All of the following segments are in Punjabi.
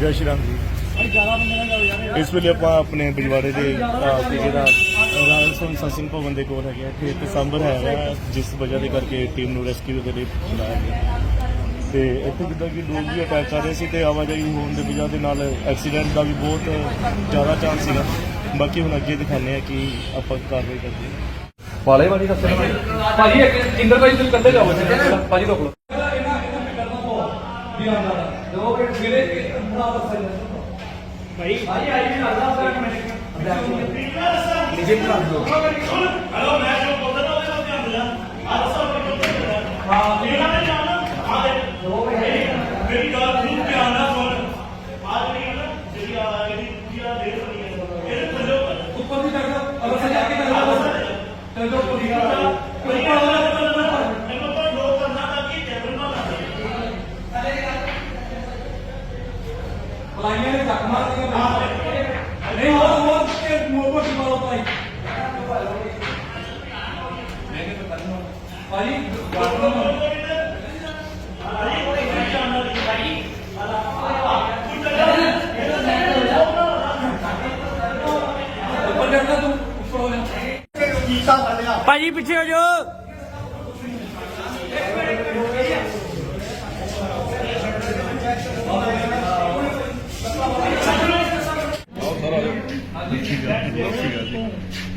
ਜੈ ਸ਼੍ਰੀ ਰਾਮ ਜੀ। ਇਸ ਵੇਲੇ ਆਪਾਂ ਆਪਣੇ ਬਿਜਵਾੜੇ ਦੇ ਅਹ, ਤੇ ਜਿਹੜਾ ਰਾਜਾ ਸੰਸਾ ਸਿੰਘ ਭਵਨ ਦੇ ਕੋਲ ਹੈਗੇ ਆ। ਇੱਥੇ ਇੱਕ ਸਾਂਬਰ ਹੈਗਾ ਜਿਸ ਵਜ੍ਹਾ ਦੇ ਕਰਕੇ ਟੀਮ ਨੂੰ ਰੈਸਕਿਊ ਦੇ ਲਈ ਬੁਲਾਇਆ ਗਿਆ। ਤੇ ਇੱਥੇ ਜਿੱਦਾਂ ਕਿ ਲੋਕ ਵੀ ਅਟੈਕ ਕਰ ਰਹੇ ਸੀ ਤੇ ਆਵਾਜਾਈ ਹੋਣ ਦੇ ਵਜ੍ਹਾ ਦੇ ਨਾਲ ਐਕਸੀਡੈਂਟ ਦਾ ਵੀ ਬਹੁਤ ਜ਼ਿਆਦਾ ਚਾਂਸ ਸੀਗਾ। ਬਾਕੀ ਹੁਣ ਅੱਗੇ ਦਿਖਾਉਂਦੇ ਆ ਕਿ ਆਪਾਂ ਕਾਰਵਾਈ ਕਰਦੇ ਹਾਂ। ਵਾਲੇ ਵਾਲੀ ਦੱਸੋ ਭਾਜੀ ਇੱਕ ਇੰਦਰ ਭਾਈ ਤੁਸੀਂ ਕੰਦੇ ਜਾਓ ਭਾਜੀ ਰੋਕ ਲਓ। ਉੱਪਰ ਦੀ ਚੱਕ ਲਓ ਅਗਰ ਸਜਾ ਕੇ। ਚੱਲ ਜਾਓ ਚੱਲ ਜਾਓ ਉੱਪਰ ਦੀ ਪਲਾਈਆਂ ਨੇ ਚੱਕ ਮਾਰਦੀਆਂ ਨਹੀਂ ਹੋਰ ਹੋਰ ਤੇ ਮੋਬੋ ਦੀ ਮਾਰੋ ਭਾਈ ਭਾਈ ਉੱਪਰ ਚੜਨਾ ਤੂੰ ਉੱਪਰ ਹੋ ਜਾ ਭਾਜੀ, ਪਿੱਛੇ ਹੋ ਜਾਓ।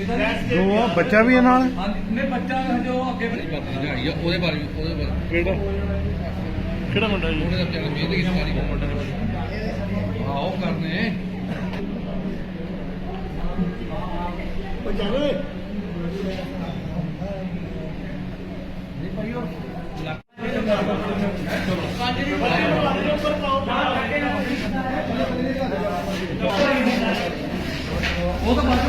ਉਹ ਬੱਚਾ ਵੀ ਹੈ ਨਾਲ? ਹਾਂ ਨੇ ਬੱਚਾ ਜੋ ਅੱਗੇ ਉਹਦੇ ਬਾਰੇ ਉਹਦੇ ਬਾਰੇ ਕਿਹੜਾ? ਕਿਹੜਾ ਮੁੰਡਾ ਜੀ? ਉਹਨੇ ਤਾਂ ਚੱਲ ਮਿਹਨਤ ਕੀਤੀ ਸਾਰੀ ਹਾਂ ਉਹ ਕਰਨੇ। ਉਹ ਤਾਂ ਵਿੱਚ ਗੱਡੀ ਲੈ ਗਿਆ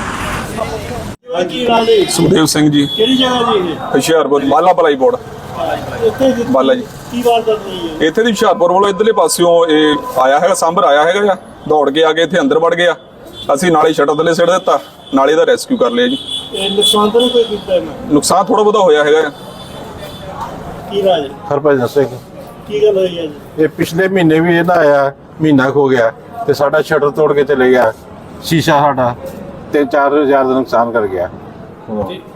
ਕੀ ਜੀ ਸੁਖਦੇਵ ਸਿੰਘ ਜੀ। ਕਿਹੜੀ ਜਗ੍ਹਾ ਜੀ ਹੁਸ਼ਿਆਰਪੁਰ ਮਾਲਾ ਭਲਾਈ ਬੋਰਡ। ਇਹ ਇੱਥੇ ਜੀ ਬਾਲਾ ਜੀ। ਕੀ ਵਾਰਦਾਤ ਹੋਈ ਹੈ? ਇੱਥੇ ਦੀ ਹੁਸ਼ਿਆਰਪੁਰ ਵੱਲੋਂ ਇਧਰਲੇ ਪਾਸਿਓਂ ਇਹ ਆਇਆ ਹੈਗਾ ਸਾਂਭਰ ਆਇਆ ਹੈਗਾ ਆ। ਦੌੜ ਕੇ ਆ ਕੇ ਇੱਥੇ ਅੰਦਰ ਵੜ ਗਿਆ। ਅਸੀਂ ਨਾਲੇ ਸ਼ਟਰ ਥੱਲੇ ਸਿੱਟ ਦਿੱਤਾ। ਨਾਲੇ ਦਾ ਰੈਸਕਿਊ ਕਰ ਲਿਆ ਜੀ। ਇਹ ਨੁਕਸਾਨ ਤਾਂ ਨਹੀਂ ਕੋਈ ਕੀਤਾ ਇਹਨਾਂ ਨੁਕਸਾਨ ਥੋੜਾ ਬਹੁਤਾ ਹੋਇਆ ਹੈਗਾ ਆ। ਕੀ ਰਾਜ? ਹਰਭਜਨ ਸਿੰਘ। ਕੀ ਗੱਲ ਹੋਈ ਹੈ ਜੀ? ਇਹ ਪਿਛਲੇ ਮਹੀਨੇ ਵੀ ਇਹਨਾਂ ਆਇਆ ਮਹੀਨਾ ਹੋ ਗਿਆ ਤੇ ਸਾਡਾ ਸ਼ਟਰ ਤੋੜ ਕੇ ਚਲੇ ਗਿਆ। ਸ਼ੀਸ਼ਾ ਸਾਡਾ। ਤੇ 4000 ਦਾ ਨੁਕਸਾਨ ਕਰ ਗਿਆ।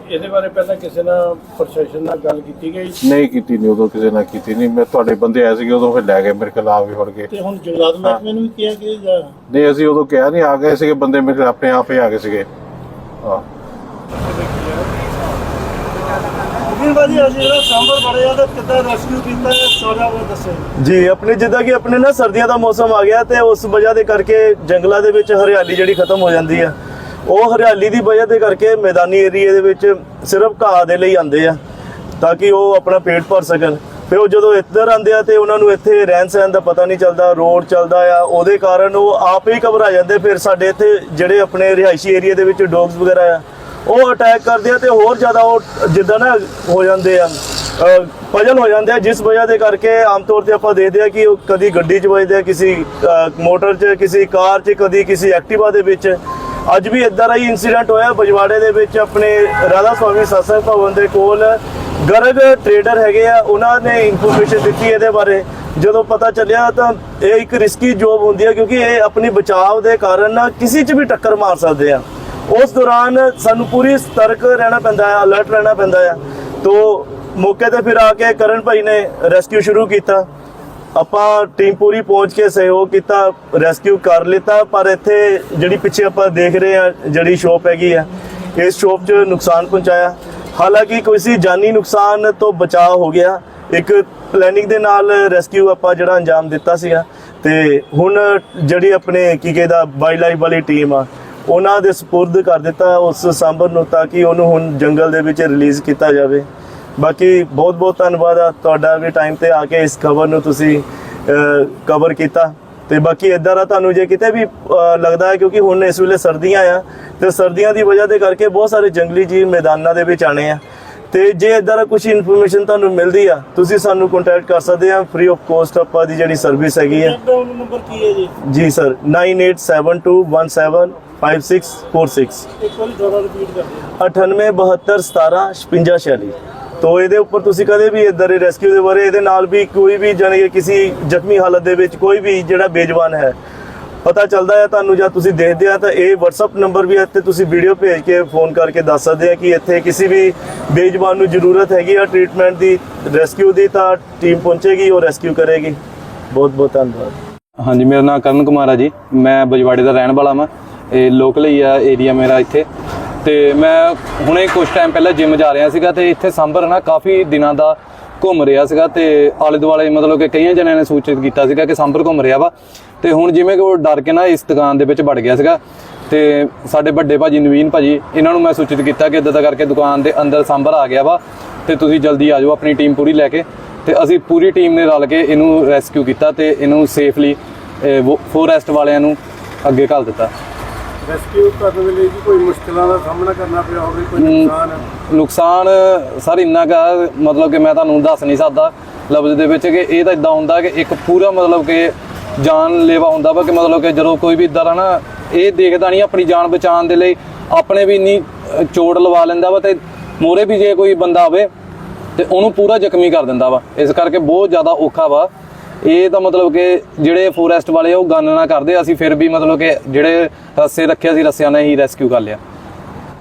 ਇਹਦੇ ਬਾਰੇ ਪਹਿਲਾਂ ਕਿਸੇ ਨਾਲ ਪ੍ਰਸ਼ਾਸਨ ਨਾਲ ਗੱਲ ਕੀਤੀ ਗਈ? ਨਹੀਂ ਕੀਤੀ ਨਹੀਂ ਉਦੋਂ ਕਿਸੇ ਨਾਲ ਕੀਤੀ ਨਹੀਂ ਮੈਂ ਤੁਹਾਡੇ ਬੰਦੇ ਆਏ ਸੀਗੇ ਉਦੋਂ ਫਿਰ ਲੈ ਗਏ ਮੇਰੇ ਕੋਲ ਆ ਕੇ ਫੜ ਕੇ। ਤੇ ਹੁਣ ਜੰਗਲਾਤ ਮਹਿਕਮੇ ਨੂੰ ਵੀ ਕਿਹਾ ਕਿ ਜਾਂ ਨਹੀਂ ਅਸੀਂ ਉਦੋਂ ਕਿਹਾ ਨਹੀਂ ਆ ਗਏ ਸੀਗੇ ਬੰਦੇ ਮੇਰੇ ਕੋਲ ਆਪਣੇ ਆਪ ਹੀ ਆ ਗਏ ਸੀਗੇ। ਹਾਂ। ਕਿੰਨੀ ਵਾਰੀ ਅਸੀਂ ਜਿਹੜਾ ਸਾਂਭਰ ਬੜਿਆ ਤੇ ਕਿੱਦਾਂ ਰੈਸਕਿਊ ਕੀਤਾ ਹੈ ਸਾਰਾ ਉਹ ਦੱਸੋ। ਜੀ ਆਪਣੇ ਜਿੱਦਾਂ ਕਿ ਆਪਣੇ ਨਾ ਸਰਦੀਆਂ ਦਾ ਮੌਸਮ ਆ ਗਿਆ ਤੇ ਉਸ ਵਜ੍ਹਾ ਦੇ ਕਰਕੇ ਜੰਗਲਾਂ ਦੇ ਵਿੱਚ ਹਰਿਆਲੀ ਜਿਹੜੀ ਖਤਮ ਹੋ ਜਾਂਦੀ ਆ। ਉਹ ਹਰਿਆਲੀ ਦੀ ਵਜ੍ਹਾ ਦੇ ਕਰਕੇ ਮੈਦਾਨੀ ਏਰੀਏ ਦੇ ਵਿੱਚ ਸਿਰਫ ਘਾਹ ਦੇ ਲਈ ਆਉਂਦੇ ਆ, ਤਾਂ ਕਿ ਉਹ ਆਪਣਾ ਪੇਟ ਭਰ ਸਕਣ। ਫਿਰ ਉਹ ਜਦੋਂ ਇੱਧਰ ਆਉਂਦੇ ਆ ਤੇ ਉਹਨਾਂ ਨੂੰ ਇੱਥੇ ਰਹਿਣ ਸਹਿਣ ਦਾ ਪਤਾ ਨਹੀਂ ਚੱਲਦਾ, ਰੋਡ ਚੱਲਦਾ ਆ, ਉਹਦੇ ਕਾਰਨ ਉਹ ਆਪ ਹੀ ਘਬਰਾ ਜਾਂਦੇ। ਫਿਰ ਸਾਡੇ ਇੱਥੇ ਜਿਹੜੇ ਆਪਣੇ ਰਿਹਾਇਸ਼ੀ ਏਰੀਏ ਦੇ ਵਿੱਚ ਡੌਗਸ ਵਗੈਰਾ ਆ, ਉਹ ਅਟੈਕ ਕਰਦੇ ਆ ਤੇ ਹੋਰ ਜ਼ਿਆਦਾ ਉਹ ਜਿੱਦਾਂ ਨਾ ਹੋ ਜਾਂਦੇ ਆ ਭਜਨ ਹੋ ਜਾਂਦੇ ਆ, ਜਿਸ ਵਜ੍ਹਾ ਦੇ ਕਰਕੇ ਆਮ ਤੌਰ ਤੇ ਆਪਾਂ ਦੇਖਦੇ ਆ ਕਿ ਉਹ ਕਦੀ ਗੱਡੀ 'ਚ ਵੱਜਦੇ ਆ, ਕਿਸੇ ਮੋਟਰ 'ਚ, ਕਿਸੇ ਕਾਰ 'ਚ, ਕਦੀ ਕਿਸੇ ਐਕਟਿਵਾ ਦੇ ਵਿੱਚ। ਅੱਜ ਵੀ ਇਦਾਂ ਦਾ ਹੀ ਇਨਸੀਡੈਂਟ ਹੋਇਆ। ਬਜਵਾੜੇ ਦੇ ਵਿੱਚ ਆਪਣੇ ਰਾਧਾ ਸਵਾਮੀ ਸਤਸੰਗ ਭਵਨ ਦੇ ਕੋਲ ਗਰਗ ਟ੍ਰੇਡਰ ਹੈਗੇ ਆ। ਉਹਨਾਂ ਨੇ ਇਨਫੋਰਮੇਸ਼ਨ ਦਿੱਤੀ ਇਹਦੇ ਬਾਰੇ। ਜਦੋਂ ਪਤਾ ਚੱਲਿਆ ਤਾਂ ਇਹ ਇੱਕ ਰਿਸਕੀ ਜੋਬ ਹੁੰਦੀ ਹੈ ਕਿਉਂਕਿ ਇਹ ਆਪਣੀ ਬਚਾਅ ਦੇ ਕਾਰਨ ਨਾ ਕਿਸੇ 'ਚ ਵੀ ਟੱਕਰ ਮਾਰ ਸਕਦੇ ਆ। ਉਸ ਦੌਰਾਨ ਸਾਨੂੰ ਪੂਰੀ ਸਤਰਕ ਰਹਿਣਾ ਪੈਂਦਾ ਹੈ ਅਲਰਟ ਰਹਿਣਾ ਪੈਂਦਾ ਹੈ। ਤੋਂ ਮੌਕੇ ਤੇ ਫਿਰ ਆ ਕੇ ਕਰਨ ਭਾਈ ਨੇ ਰੈਸਕਿਊ ਸ਼ੁਰੂ ਕੀਤਾ। ਆਪਾਂ ਟੀਮ ਪੂਰੀ ਪਹੁੰਚ ਕੇ ਸਹਿਯੋਗ ਕੀਤਾ ਰੈਸਕਿਊ ਕਰ ਲਿੱਤਾ, ਪਰ ਇੱਥੇ ਜਿਹੜੀ ਪਿੱਛੇ ਆਪਾਂ ਦੇਖ ਰਹੇ ਆ ਜਿਹੜੀ ਸ਼ੋਪ ਹੈਗੀ ਆ, ਇਸ ਸ਼ੋਪ 'ਚ ਨੁਕਸਾਨ ਪਹੁੰਚਾਇਆ। ਹਾਲਾਂਕਿ ਕੋਈ ਜਾਨੀ ਨੁਕਸਾਨ ਤੋਂ ਬਚਾਅ ਹੋ ਗਿਆ। ਇੱਕ ਪਲੈਨਿੰਗ ਦੇ ਨਾਲ ਰੈਸਕਿਊ ਆਪਾਂ ਜਿਹੜਾ ਅੰਜਾਮ ਦਿੱਤਾ ਸੀਗਾ। ਤੇ ਹੁਣ ਜਿਹੜੀ ਆਪਣੇ ਕੀ ਕਹਿੰਦਾ ਵਾਈਲਡ ਲਾਈਫ ਵਾਲੀ ਟੀਮ ਆ, ਉਹਨਾਂ ਦੇ ਸਪੁਰਦ ਕਰ ਦਿੱਤਾ ਉਸ ਸਾਂਬਰ ਨੂੰ ਤਾਂ ਕਿ ਉਹਨੂੰ ਹੁਣ ਜੰਗਲ ਦੇ ਵਿੱਚ ਰਿਲੀਜ਼ ਕੀਤਾ ਜਾਵੇ। ਬਾਕੀ ਬਹੁਤ ਬਹੁਤ ਧੰਨਵਾਦ ਆ ਤੁਹਾਡਾ ਵੀ ਟਾਈਮ ਤੇ ਆ ਕੇ ਇਸ ਖਬਰ ਨੂੰ ਤੁਸੀਂ ਕਵਰ ਕੀਤਾ। ਤੇ ਬਾਕੀ ਇਦਾਂ ਦਾ ਤੁਹਾਨੂੰ ਜੇ ਕਿਤੇ ਵੀ ਲੱਗਦਾ ਹੈ ਕਿਉਂਕਿ ਹੁਣ ਇਸ ਵੇਲੇ ਸਰਦੀਆਂ ਆ ਤੇ ਸਰਦੀਆਂ ਦੀ ਵਜ੍ਹਾ ਦੇ ਕਰਕੇ ਬਹੁਤ ਸਾਰੇ ਜੰਗਲੀ ਜੀਵ ਮੈਦਾਨਾਂ ਦੇ ਵਿੱਚ ਆਣੇ ਆ। ਤੇ ਜੇ ਇਦਾਂ ਦਾ ਕੁਝ ਇਨਫੋਰਮੇਸ਼ਨ ਤੁਹਾਨੂੰ ਮਿਲਦੀ ਆ ਤੁਸੀਂ ਸਾਨੂੰ ਕੰਟੈਕਟ ਕਰ ਸਕਦੇ ਆ ਫ੍ਰੀ ਆਫ ਕੋਸਟ ਆਪਾਂ ਦੀ ਜਿਹੜੀ ਸਰਵਿਸ ਹੈਗੀ ਆ। ਨੰਬਰ ਕੀ ਹੈ ਜੀ? ਜੀ ਸਰ 9872175646 ਇੱਕ ਵਾਰੀ ਦੁਬਾਰਾ ਰਿਪੀਟ ਕਰ ਦਿਓ। 9872175646 ਤੋ ਇਹਦੇ ਉੱਪਰ ਤੁਸੀਂ ਕਦੇ ਵੀ ਇਦਾਂ ਦੇ ਰੈਸਕਿਊ ਦੇ ਬਾਰੇ, ਇਹਦੇ ਨਾਲ ਵੀ ਕੋਈ ਵੀ ਜਾਨੀ ਕਿ ਕਿਸੇ ਜ਼ਖਮੀ ਹਾਲਤ ਦੇ ਵਿੱਚ ਕੋਈ ਵੀ ਜਿਹੜਾ ਬੇਜਵਾਨ ਹੈ, ਪਤਾ ਚੱਲਦਾ ਹੈ ਤੁਹਾਨੂੰ ਜਾਂ ਤੁਸੀਂ ਦੇਖਦੇ ਆ ਤਾਂ ਇਹ WhatsApp ਨੰਬਰ ਵੀ ਹੈ ਤੇ ਤੁਸੀਂ ਵੀਡੀਓ ਭੇਜ ਕੇ ਫੋਨ ਕਰਕੇ ਦੱਸ ਸਕਦੇ ਆ ਕਿ ਇੱਥੇ ਕਿਸੇ ਵੀ ਬੇਜਵਾਨ ਨੂੰ ਜ਼ਰੂਰਤ ਹੈਗੀ ਆ ਟ੍ਰੀਟਮੈਂਟ ਦੀ ਰੈਸਕਿਊ ਦੀ ਤਾਂ ਟੀਮ ਪਹੁੰਚੇਗੀ, ਉਹ ਰੈਸਕਿਊ ਕਰੇਗੀ। ਬਹੁਤ ਬਹੁਤ ਧੰਨਵਾਦ। ਹਾਂਜੀ, ਮੇਰਾ ਨਾਮ ਕਰਨ ਕੁਮਾਰ ਆ ਜੀ। ਮੈਂ ਬਜਵਾੜੇ ਦਾ ਰਹਿਣ ਵਾਲਾ ਮੈਂ ਇਹ ਲੋਕਲ ਹੀ ਆ ਏਰੀਆ ਮੇਰਾ ਇੱਥੇ। ਤੇ ਮੈਂ ਹੁਣੇ ਕੁਝ ਟਾਈਮ ਪਹਿਲਾਂ ਜਿਮ ਜਾ ਰਿਹਾ ਸੀਗਾ ਤੇ ਇੱਥੇ ਸਾਂਬਰ ਨਾ ਕਾਫੀ ਦਿਨਾਂ ਦਾ ਘੁੰਮ ਰਿਹਾ ਸੀਗਾ ਤੇ ਆਲੇ ਦੁਆਲੇ ਮਤਲਬ ਕਿ ਕਈਆਂ ਜਣਿਆਂ ਨੇ ਸੂਚਿਤ ਕੀਤਾ ਸੀਗਾ ਕਿ ਸਾਂਭਰ ਘੁੰਮ ਰਿਹਾ ਵਾ। ਤੇ ਹੁਣ ਜਿਵੇਂ ਕਿ ਉਹ ਡਰ ਕੇ ਨਾ ਇਸ ਦੁਕਾਨ ਦੇ ਵਿੱਚ ਵੜ ਗਿਆ ਸੀਗਾ ਤੇ ਸਾਡੇ ਵੱਡੇ ਭਾਜੀ ਨਵੀਨ ਭਾਜੀ, ਇਹਨਾਂ ਨੂੰ ਮੈਂ ਸੂਚਿਤ ਕੀਤਾ ਕਿ ਇਦਾਂ ਦਾ ਕਰਕੇ ਦੁਕਾਨ ਦੇ ਅੰਦਰ ਸਾਂਭਰ ਆ ਗਿਆ ਵਾ ਤੇ ਤੁਸੀਂ ਜਲਦੀ ਆ ਜਾਓ, ਆਪਣੀ ਟੀਮ ਪੂਰੀ ਲੈ ਕੇ। ਤੇ ਅਸੀਂ ਪੂਰੀ ਟੀਮ ਨੇ ਰਲ ਕੇ ਇਹਨੂੰ ਰੈਸਕਿਊ ਕੀਤਾ ਤੇ ਇਹਨੂੰ ਸੇਫਲੀ ਫੋਰੈਸਟ ਵਾਲਿਆਂ ਨੂੰ ਅੱਗੇ ਘੱਲ ਦਿੱਤਾ। ਰੈਸਕਿਊ ਕਰਨ ਵੇਲੇ ਜੀ ਕੋਈ ਮੁਸ਼ਕਲਾਂ ਦਾ ਸਾਹਮਣਾ ਕਰਨਾ ਪਿਆ ਹੋਵੇ ਕੋਈ ਨੁਕਸਾਨ? ਨੁਕਸਾਨ ਸਰ ਇੰਨਾ ਕਾ ਮਤਲਬ ਕਿ ਮੈਂ ਤੁਹਾਨੂੰ ਦੱਸ ਨਹੀਂ ਸਕਦਾ ਲਫ਼ਜ਼ ਦੇ ਵਿੱਚ ਕਿ ਇਹ ਤਾਂ ਇਦਾਂ ਹੁੰਦਾ ਕਿ ਇੱਕ ਪੂਰਾ ਮਤਲਬ ਕਿ ਜਾਨ ਲੈਵਾ ਹੁੰਦਾ ਵਾ ਕਿ ਮਤਲਬ ਕਿ ਜਦੋਂ ਕੋਈ ਵੀ ਇਦਾਂ ਦਾ ਨਾ ਇਹ ਦੇਖਦਾ ਨਹੀਂ ਆਪਣੀ ਜਾਨ ਬਚਾਉਣ ਦੇ ਲਈ ਆਪਣੇ ਵੀ ਇੰਨੀ ਚੋਟ ਲਵਾ ਲੈਂਦਾ ਵਾ ਤੇ ਮੋਰੇ ਵੀ ਜੇ ਕੋਈ ਬੰਦਾ ਆਵੇ ਤੇ ਉਹਨੂੰ ਪੂਰਾ ਜ਼ਖਮੀ ਕਰ ਦਿੰਦਾ ਵਾ। ਇਸ ਕਰਕੇ ਬਹੁਤ ਜ਼ਿਆਦਾ ਔਖਾ ਵਾ ਇਹ ਤਾਂ ਮਤਲਬ ਕਿ ਜਿਹੜੇ ਫੋਰੈਸਟ ਵਾਲੇ ਆ, ਉਹ ਗਨ ਨਾ ਕਰਦੇ, ਅਸੀਂ ਫਿਰ ਵੀ ਮਤਲਬ ਕਿ ਜਿਹੜੇ ਰੱਸੇ ਰੱਖੇ ਸੀ ਰੱਸਿਆਂ ਨਾਲ ਹੀ ਰੈਸਕਿਊ ਕਰ ਲਿਆ।